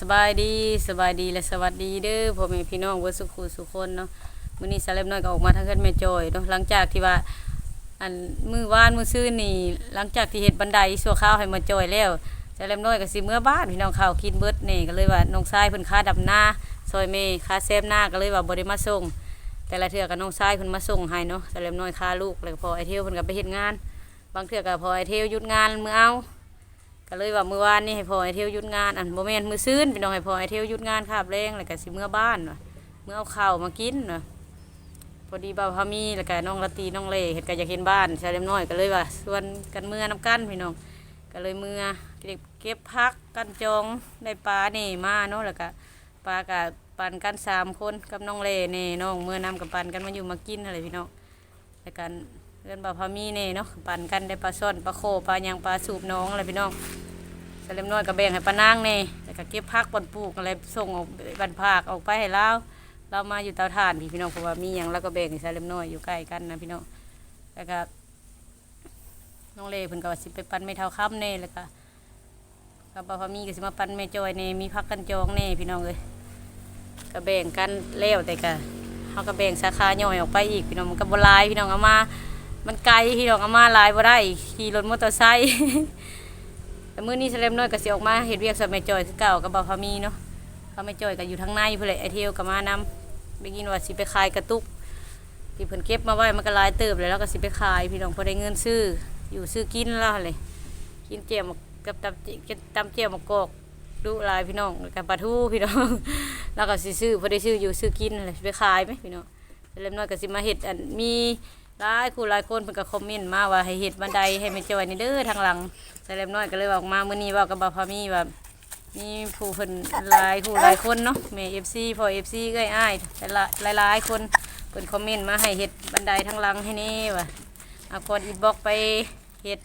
สบายดีสบายดีและสวัสดีเด้อพ่อแม่พี่น้องเบิสุขุสุคนเนาะมื้อนี้สาเล็บน้อยก็ออกมาทางเฮือนแม่จอยเนาะหลังจากที่ว่าอันมื้อวานมื้อซื่นนี่หลังจากที่เฮ็ดบันไดชั่วคราวให้มาจอยแล้วสาเล็บน้อยก็สิเมื่อบ้านพี่น้องข้าวกินเบิดนี่ก็เลยว่าน้องชายเพิ่นค้าดำนาซอยเมค้าแซมหน้าก็เลยว่าบ่ได้มาส่ง แต่ละเทื่อก็น้องชายเพิ่นมาส่งให้เนาะสาเล็บน้อยค้าลูกแล้วก็พอไอเทวเพิ่นก็ไปเฮ็ดงาน บางเทื่อก็พอไอเทวหยุดงานมื้อเอา ก็เลยว่าเมื่อวานนี่ให้พ่อไอเที่ยวหยุดงานอันโมเมนมือซื่นพี่น้องให้พ่อไอเที่ยวหยุดงานคาบแรงแล้วก็สิเมื่อบ้านว่ะเมื่อเอาข้าวมากินว่ะพอดีบ่าวพามีแล้วก็น้องละตีน้องเล่เห็ดก็อยากเห็นบ้านชายเล็มน้อยก็เลยว่าส่วนกันเมื่อน้ำกันพี่น้องก็เลยเมื่อเก็บพักกันจองได้ปลานี่มาเนาะแล้วก็ปลากับปันกันสามคนกับน้องเล่นี่น้องเมื่อนำกับปันกันมาอยู่มากินอะไรพี่น้องแล้วกัน เรื่องบ่าวพามีเน่เนาะปั่นกันได้ปลาซ่อนปลาโคปลาหยังปลาสูบน้องอะไรพี่น้องสเล็มน้อยก็แบ่งให้ป้านางเน่แล้วก็เก็บพักบนปลูกอะไรส่งออกบันภาคออกไปให้เราเรามาอยู่เตาถ่านพี่พี่น้องเพราะว่ามีอย่างแล้วก็แบ่งให้สเล็มน้อยอยู่ใกล้กันนะพี่น้องแล้วก็น้องเล่เพิ่นก็ว่าสิไปปั้นไม่เท่าค่ำเน่แล้วก็กับบ่าวพามีก็สิมาปั้นแม่จอยเน่มีพักกันจองเน่พี่น้องเอ้ยก็แบ่งกันแล้วแต่ก็เขาก็แบ่งสาขาย่อยออกไปอีกพี่น้องมันก็บ่หลายพี่น้องเอามา มันไกลพี่น้องเอามาลายบ่ได้ขี่รถมอเตอร์ไซค์แต่มื้อนี้เฉลมน้อยก็สิออกมาเฮ็ดเวียกกับแม่จอยคือเก่ากับบ่าพามีเนาะเขาแม่จอยก็อยู่ทางในพุ่นแหละไอเทียวก็มานำได้ยินว่าสิไปขายกระตุกที่เพิ่นเก็บมาไว้มันก็ลายเติบเลยแล้วก็สิไปขายพี่น้องพอได้เงินซื้ออยู่ซื้อกินแล้วเลยกินเจียวหมกับตำเจตำเจียวมกกอกดูลายพี่น้องกับปลาทูพี่น้อง แล้วก็สิซื้อพอได้ซื้ออยู่ซื้อกินเลยไปขายไหมพี่น้องเล็มน้อยก็สิมาเฮ็ดอันมี หลายคู่หลายคนเพิ่นก็คอมเมนต์มาว่าให้เฮ็ดบันไดให้แม่จอยนี่เด้อทางหลังแต่เล็มน้อยก็เลยบอกมามื้อนี้เว่ากับบ่าวพามีว่ามีผู้เพิ่นหลายผู้หลายคนเนาะแม่ FC พ่อ FC เอ้ยอ้ายแต่ละหลายคนเพิ่นคอมเมนต์มาให้เฮ็ดบันไดทางหลังให้แนี่ว่าเอากดอินบ็อกไปเฮ็ด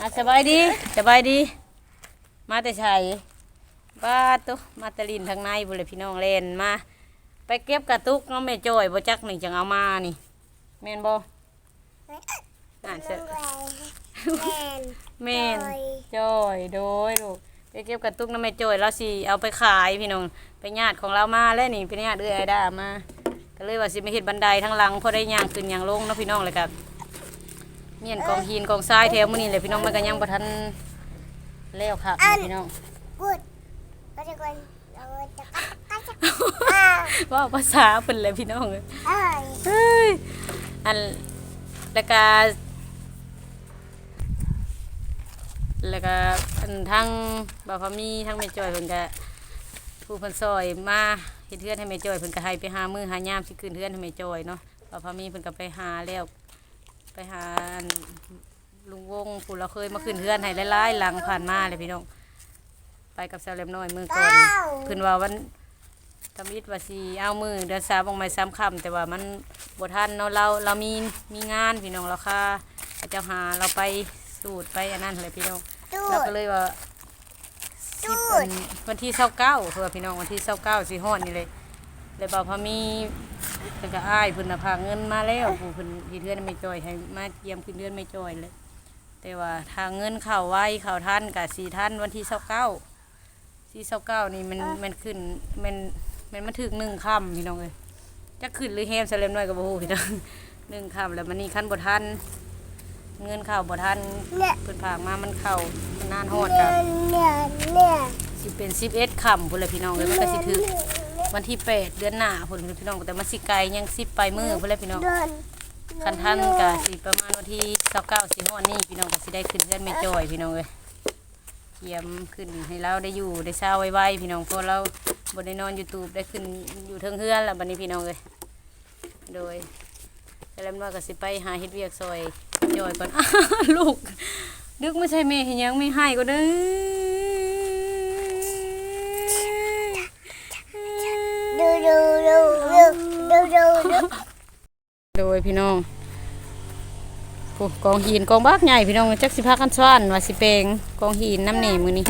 อะสบายดีสบายดี มาแต่ไสบ้าตุมาแตลินทางในพุ่นเลยพี่น้องเล่นมา ไปเก็บกระตุกเนาะแม่จ้อยบ่จักนี่จังเอามานี่ แม่นบ่อ่านเสร็จแม่นจอยโดยลูกไปเก็บกระตุกน้ำแม่จอยแล้วสิเอาไปขายพี่น้องไปญาติของเรามาแล้วนี่เป็นญาติเอื้อยไอดามาก็เลยว่าสิไม่เห็ดบันไดทั้งหลังพอได้ย่างขึ้นย่างลงเนาะพี่น้องเลยครับเมียนกองหินกองทรายแถวมื้อนี้เลยพี่น้องมันก็ยังบ่ทันแล้วครับพี่น้อง Good. Kasi kung ako taka ว่าภาษาเพิ่นเลยพี่น้องเอ้ย Ay. เฮ้ย อันแล้วก็แล้วก็อันทั้งบ่าวพามีทั้งแม่จอยเพิ่นก็ผู้เพิ่นซอยมาเฮ็ดเทือนให้แม่จอยเพิ่นก็ให้ไปหามือหายามสิคืนเทือนให้แม่จอยเนาะบ่าวพามีเพิ่นก็ไปหาแล้วไปหาอันลุงวงผู้เราเคยมาคืนเทือนให้หลายๆหลังผ่านมาเลยพี่น้องไปกับสาวเล็มน้อยมือก่อนเพิ่นว่าวัน ทำอิดว่าสีเอามือเดือนสามออกมาซ้ำคำแต่ว่ามันบทันเนาะเราเรามีมีงานพี่น้องเราค่ะพระเจ้าหาเราไปสูตรไปอันนั้นเลยพี่น้องเราก็ Good. เลยว่าสิบอันวันที่เศร้าเก้าเพื่อพี่น้องวันที่เศร้าเก้าสีฮอดนี่เลยเลยบอกพอมีเพิ่นก็อ้ายเพิ่นน่ะพาเงินมาแล้วผู้เพิ่นที่เทือนไม่จอยให้มาเยี่ยมขึ้นเดือนไม่จอยเลย แต่ว่าทางเงินเข้าไว้เข้าท่านกับสี่ท่านวันที่เศร้าเก้า ที่เศร้าเก้านี่มันมันขึ้นมันมันมาถึงหนึ่งค่ำพี่น้องเลยจะขึ้นหรือแฮมสเลมน้อยกับโบพี่น้องหนึ่งค่ำแล้วมันนี่ขั้นบทันเงินเข่าบทันเนี่ยเพิ่นผากมามันเข่ามันนานฮอดกับเนี่ยเนี่ยสิเป็นสิบเอ็ดค่ำพุ่นเลยพี่น้องเลยมันก็สิถึงวันที่แปดเดือนหน้าพุ่นพี่น้องแต่มันสิไกลยังสิบไปมือพุ่นเลยพี่น้องเดินคันท่านก็สิประมาณวันที่เก้าเก้าสิฮอดนี่พี่น้องก็สิได้ขึ้นเรือนไม่จอยพี่น้องเลย เตรียมขึ้นให้เราได้อยู่ได้เช้าไวๆพี่น้องเพราะเราบนได้นอนยูทูบได้ขึ้นอยู่เทิงเฮือนแล้วบัดนี้พี่น้องเลยโดยแต่แล้วว่าก็สิไปหาเฮ็ดเวียกซอยจอยก่อนลูกดึกไม่ใช่แม่เห็นยังไม่ให้ก็เด้อดูดูดูดูดูดูดูโดยพี่น้อง โอ้กองหินกองบักใหญ่พี่น้องจักสิพากันซ้อนว่าสิแปงกองหินน้ำหนีมือนี้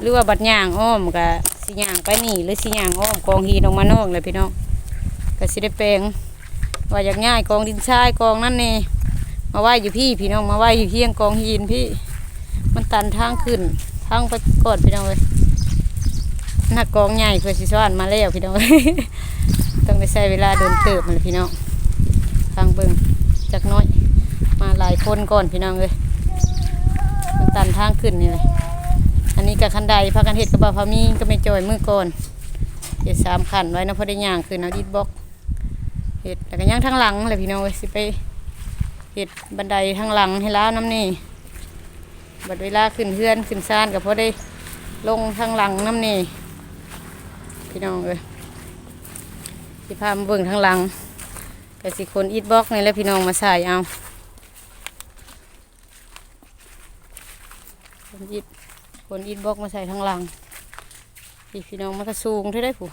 หรือว่าบัดย่างอ้อมก็สิย่างไปนี่หรือสิย่างอ้อมกองหินออกมานอกเลยพี่น้องก็สิได้แปงว่าอยากง่ายกองดินทรายกองนั่นนี่มาไหวอยู่พี่พี่น้องมาไหวอยู่เที่ยงกองหินพี่ มันตันทางขึ้นทางไปกอนพี่น้องเลยหนักกองใหญ่เพื่อสิสอนมาแล้วพี่น้องต้องได้ใช้เวลาเดินเติบมันแหละพี่น้องฟังเบิ่งจักน้อย หลายคนก่อนพี่น้องเลยมันตันทางขึ้นนี่เลยอันนี้กับคันใดพากันเห็ดกับบ่าพามีก็ไม่จอยมือก่อนเห็ดสามขันไว้นะพอได้ย่างขึ้นเอาดิดบล็อกเห็ดแล้วก็ย่างทางหลังเลยพี่น้องเลยสิไปเห็ดบันไดทางหลังให้ล้าน้ำนี่บัดเวลาขึ้นเฮือนขึ้นซานก็พอได้ลงทางหลังน้ำนี่พี่น้องเลยสิพามาเบิ่งทางหลังแต่สิคนอีทบล็อกนี่แหล้วพี่น้องมาใส่เอาคน อีทคนอีทบล็อกมาใส่ทางหลังพี่พี่น้องมันก็สูงเท่าได้ผู้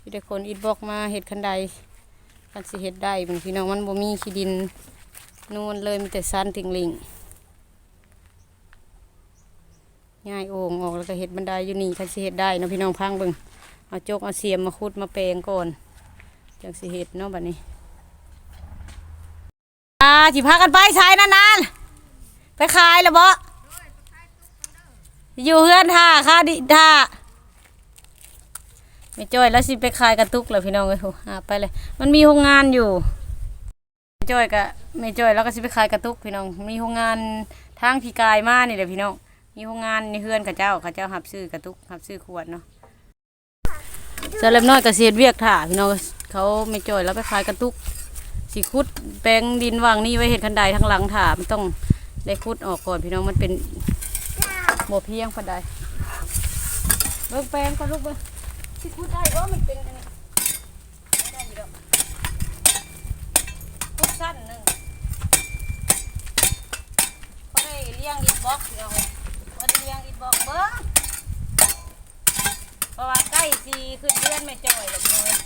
พี่ได้คนอีทบล็อกมาเห็ดคันใดคันสิเห็ดได้พี่น้องมันบ่มีขี้ดินนูนเลยมีแต่ซันติงลิงง่ายโอ่งออกแล้วก็เห็ดบันไดอยู่นี่คันสิเห็ดได้นะพี่น้องพังเบิ่งเอาจกเอาเสียมมาขุดมาแปลงก่อนจังสิเห็ดเนาะบัดนี้อ่าจิพากันไปใช้นานๆไปขายแล้วบ่ อยู่เฮือนท่าค่าดิท่าไม่จ้อยแล้วสิไปขายกระตุกเลยพี่น้องเลยโหาไปเลย มันมีโรงงานอยู่ไม่จ้อยกะไม่จ้อยแล้วก็สิไปขายกระตุกพี่น้อง มีโรงงานทางพี่กายมานี่แหละพี่น้อง มีโรงงานในเฮือนกับเจ้าเขาเจ้าหับซื้อกระตุกหับซื้อขวดเนาะเสร็จแล้วน้อยก็เสียดเวียกถ่าพี่น้องเขาไม่จ้อยแล้วไปขายกระตุกสิคุดแปลงดินวางนี่ไว้เห็ดคันใดทางหลังถามนต้องได้คุดออกก่อนพี่น้องมันเป็น โมเพียงคันใดเบิ่งแปลงก่อนลูกเบิ่งสิคุดได้ว่ามันเป็นอันนี้ไม่ได้อยู่ดอกคุดสั้นหนึ่งเขาได้เลี้ยงอินบ็อกซ์พี่น้องเลยว่าได้เลี้ยงอินบ็อกซ์เบิ่งเพราะว่าใกล้สีขึ้นเดือนไม่จ่อยเลยพี่น้องเลย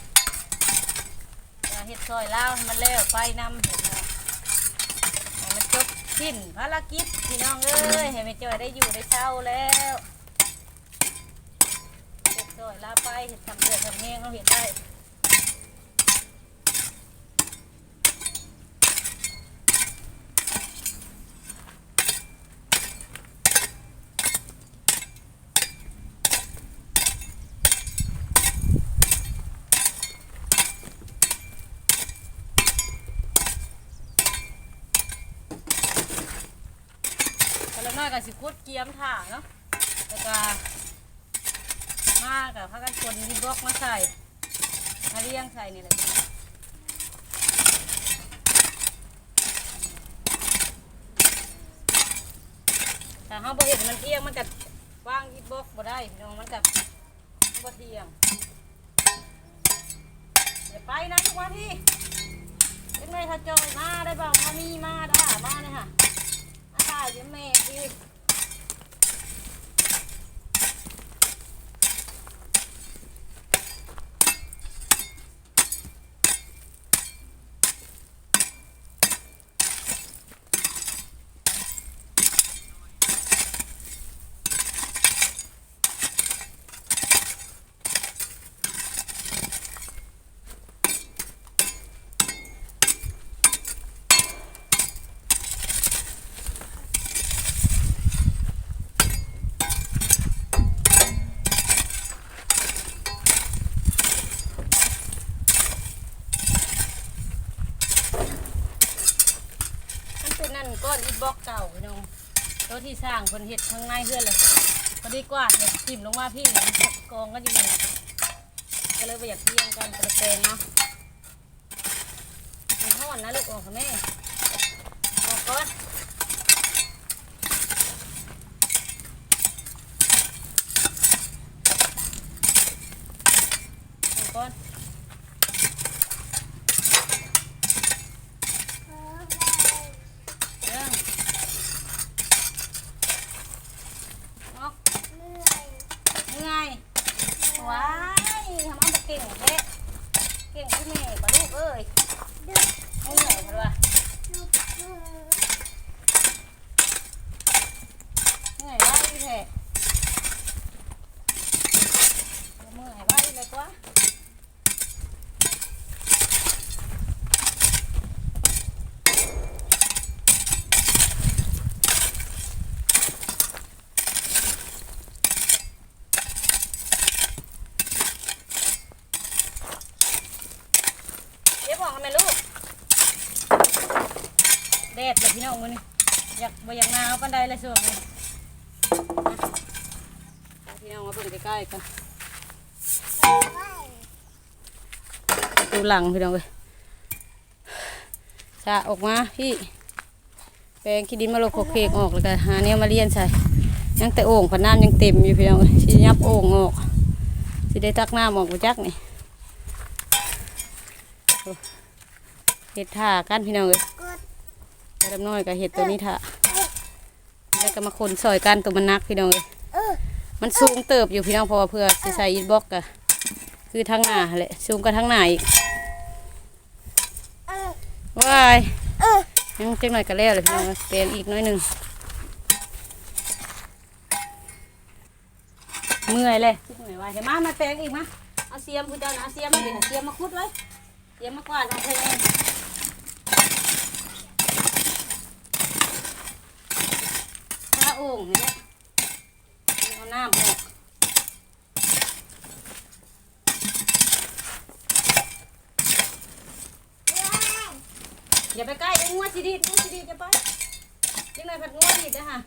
เฮ็ดซอยแลาวมันแล้วไปนำเห็นเนะให้มันจบ สิ้นภารกิจพี่น้องเอ้ยให้แม่จอยได้อยู่ได้เช่าแล้วเด็ดจอยลาไปเห็ดทำเดือดทำแห้งเขาเห็ดได้แต่ละน้อย ก็สิคุดเกียมถ่าเนาะแล้วก็มากับพากันคนดีบล็อกมาใส่มาเลี้ยงใส่นี่แหละพี่น้องถ้าเฮาบ่เห็นมันเที่ยงมันก็วางอีบล็อกบ่ได้พี่น้องมันก็บ่เที่ยงเดี๋ยวไปนะทุกวันที่เป็นไงถ้าจอยมาได้บ้างถ้ามีมาได้มาเลยค่ะอาตายเดี๋ยวแม่พี่ มันเป็นนั่นก้อนอีบล็อกเก่าพี่น้องตัวที่สร้างคนเห็ดข้างในเพื่อนเลยพอดีกวาดเนี่ยทิ่มลงมาพี่เนี่ยมันตกกองก็อยู่นี่ก็เลยไปอยากเที่ยงกันกระเตงเนาะมันทอดนะลูกออกค่ะแม่ออกก่อนออกก่อนเรื่องออก เหนื่อย เหนื่อยว้ายทำเอามาเก่งเด้เก่งที่แม่ปะลูกเอ้ย ดึก เหนื่อยปะวะ ดึกดึก เหนื่อยไว้แท้เมื่อยไว้เลยกว่า ละพี่น้องมื้อนี้อยากบ่อยากหนาวปานใดเลยช่วงนี้พาพี่น้องมาเบิ่งใกล้ๆกันดูหลังพี่น้องเอ้ยสะออกมาพี่แปรงขี้ดินมาโลกโคเคกออกแล้วก็หาแนวมาเลียนใส่ยังแต่โอ่งพนน้ำยังเต็มอยู่พี่น้องเอ้ยสิยับโอ่งออกสิได้ตักน้ำออกบ่จักนี่โอ้เฮ็ดท่ากันพี่น้องเอ้ยก ดกระดำน้อยกับเห็ดตัวนี้ท่าแล้วก็มาคนซอยกันตัวมันนักพี่น้องเอ้ยมันสูงเติบอยู่พี่น้องเพราะว่าเพื่อสิใส่อินบ็อกกะคือทั้งหน้าแหละสูงก็ทั้งหน้าอีกว้ายยังเจังหน่อยก็แล้วเลยพี่น้องเปลี่ยนอีกหน้อยหนึ่งเมื่อยเลยเมื่อยไว้เห็นมามาแปลงอีกมะเอาเสียมคุณเจ้านะเอาเสียมมาดิเอาเสียมมาคุดไว้เสียมมากวาดเอาเพลงถ้า โอ่งนี่แหละเอาน้ำออกอย่าไปใกล้ไอ้งัวสิดีงัวสิดีจะไปยังไงผัดงัวดีดนะฮะ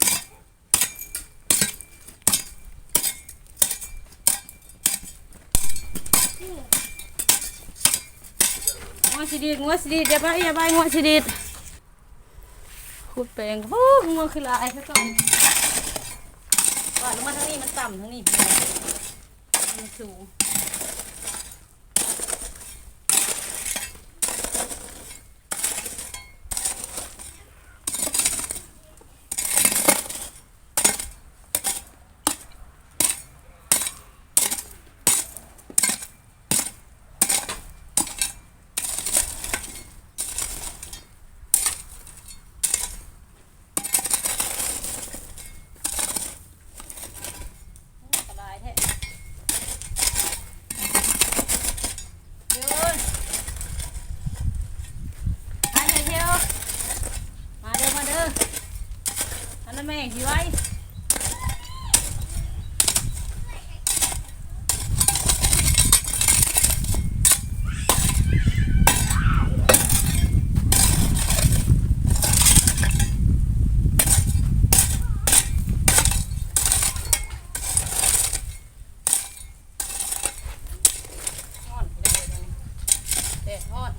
งัวสิดีงัวสิดีดอย่าไปอย่าไปงัวสิดีขุดแปลงโอ้งัวคือลายซะก่อนว่า ลงมาทางนี้มันต่ำทางนี้พี่น้องมันสูง สบายแท้ยืนไปเลยเที่ยว มาเด้อ มาเด้ออันนั้นแม่งสิไว้ฮ้อนเด้อเด้อฮ้อน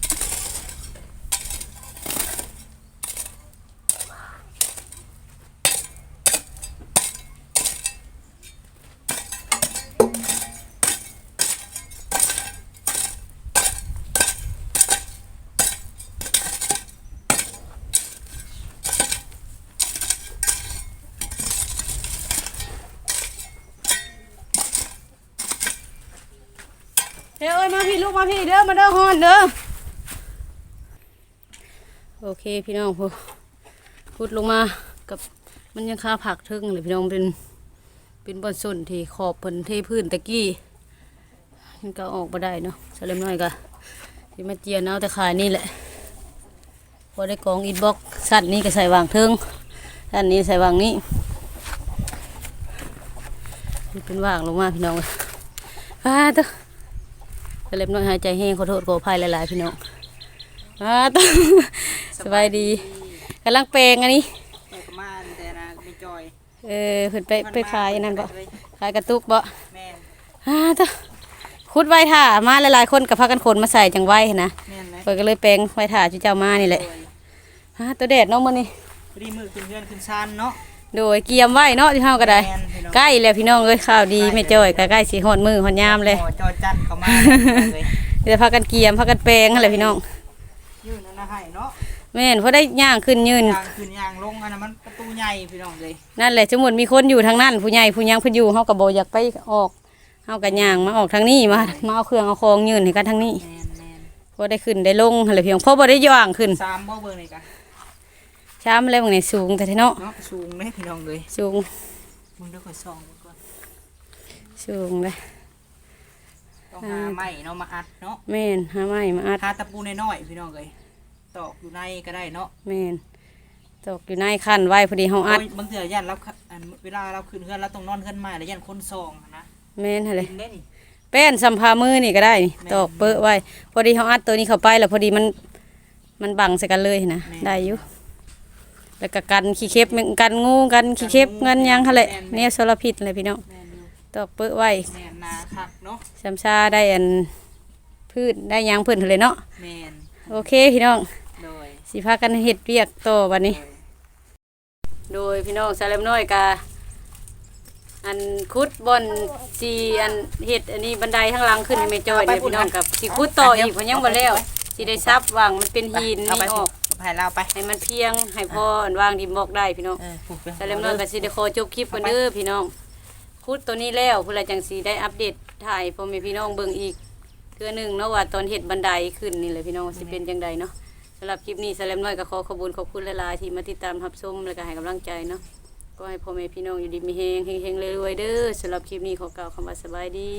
เฮ้ยเอ้ย มาพี่เด้อมาเด้อฮอนเด้อโอเคพี่น้องพูพุดลงมากับมันยังคาผักทึ่งเลยพี่น้องเป็นเป็นบอนส่วนที่ขอบเพิ่นเทพื้นตะกี้มันก็ออกมาได้เนาะสเลมน้อยก็ที่มาเจียนเอาแต่ขายนี่แหละพอได้กองอินบ็อกสั้นนี้ก็ใส่วางเทิงสั้นนี้ใส่วางนี้เป็นวางลงมาพี่น้องอ้าตัว เล็บน้อยหายใจแห้งขอโทษขออภัยหลายๆพี่น้องอ่าต้องสบายดีกำลังแปลงอันนี้ไปประมาณแต่นะไม่จอยเออเพิ่นไปไปขายอันนั่นบ่ขายกระตุกบ่แม่นอ่าต้องคุดไว้ท่ามาหลายๆคนกับพากันขนมาใส่จังไว้นะแม่นไหมเพิ่นก็เลยแปลงไว้ท่าจุเจ้ามานี่แหละอ่าตัวแดดเนาะมื้อนี้พอดีมือขึ้นเพื่อนขึ้นซานเนาะ โดยเกียมไว้เนาะที่เฮาก็ได้ แม่นพี่น้อง ใกล้แล้วพี่น้องเอ้ยข่าวดีแม่จ้อยก็ใกล้สิฮอดมือฮอดยามเลยหมอจอจันเข้ามาเลยเดี๋ยวพากันเกียมพากันแปลงนั่นแหละพี่น้องยื่นนั่นนะให้เนาะแม่นพอได้ย่างขึ้นยืน ยางขึ้นยางลงอันนั้นมันประตูใหญ่พี่น้องเลยนั่นแหละสมมุติมีคนอยู่ทางนั้นผู้ใหญ่ผู้ยังเพิ่นอยู่เฮาก็บ่อยากไปออกเฮาก็ย่างมาออกทางนี้มามาเอาเครื่องเอาของยืนให้กันทางนี้แม่นแม่นพอได้ขึ้นได้ลงหั่นแหละเพียงพอบ่ได้ย่างขึ้น สามบ่เบิ่งเลยกัน ช้ำแล้วบางนี่สูงแต่เนาะเนาะสูงเลยพี่น้องเลยสูงมึงเดี๋ยวค่อยส่องก่อนสูงเลยต้องหาไม้เนาะมาอัดเนาะแม่นหาไม้มาอัดหาตะปูน้อยๆพี่น้องเลยตอกอยู่ในก็ได้เนาะแม่นตกอยู่ในคันไว้พอดีเฮาอัดโอ้ยบางเทื่อย่านเราอันเวลาเราขึ้นเฮือนเราต้องนอนเฮือนใหม่แล้วย่านคนส่องนะแม่นหั่นเลยกินได้นี่แป้นสัมภามือนี่ก็ได้นี่ตอกเปอะไว้ พอดีเฮาอัดตัวนี้เข้าไปแล้วพอดีมันมันบังใส่กันเลยนะได้อยู่ แล้วก็กันขี้เข็บแม่งกันงูกันขี้เข็บกันหยังหั่นแหละแนวสารพิษเลยพี่น้องแม่นอยู่ตอกเปิ้ไว้แม่นนาคักเนาะซำซาได้อันพืชได้หยังเพิ่นหั่นเลยเนาะแม่นโอเคพี่น้องโดยสิพากันเฮ็ดเวียกต่อบัดนี้ โดยพี่น้องสาเลมน้อยกาอันคุดบอนสีอันเฮ็ดอันนี้บันไดข้างหลังขึ้นให้แม่จอยเนี่ยพี่น้องกับสิคุดต่ออีกเพราะยังบ่แล้วสิได้ซับวางมันเป็นหินเอาไปนี่ออก เอาไปเราไป ให้มันเพียงให้พออันวางดินบอกได้พี่น้อง เออผูกไปสาเลมน้อยก็สิได้ขอจบคลิปกันเด้อพี่น้องคุดตัวนี้แล้วเพื่อจังสิได้อัปเดตถ่ายพ่อแม่พี่น้องเบิ่งอีกเทื่อหนึงเนาะว่าตอนเฮ็ดบันไดขึ้นนี่แหละพี่น้องว่าสิเป็นจังใดเนาะสำหรับคลิปนี้สาเลมน้อยก็ขอขอบคุณขอบคุณหลายๆที่มาติดตามรับชมและก็ให้กำลังใจเนาะก็ให้พ่อแม่พี่น้องอยู่ดีมีเฮงเฮงเฮงรวยๆเด้อสำหรับคลิปนี้ขอกล่าวคำว่าสบายดี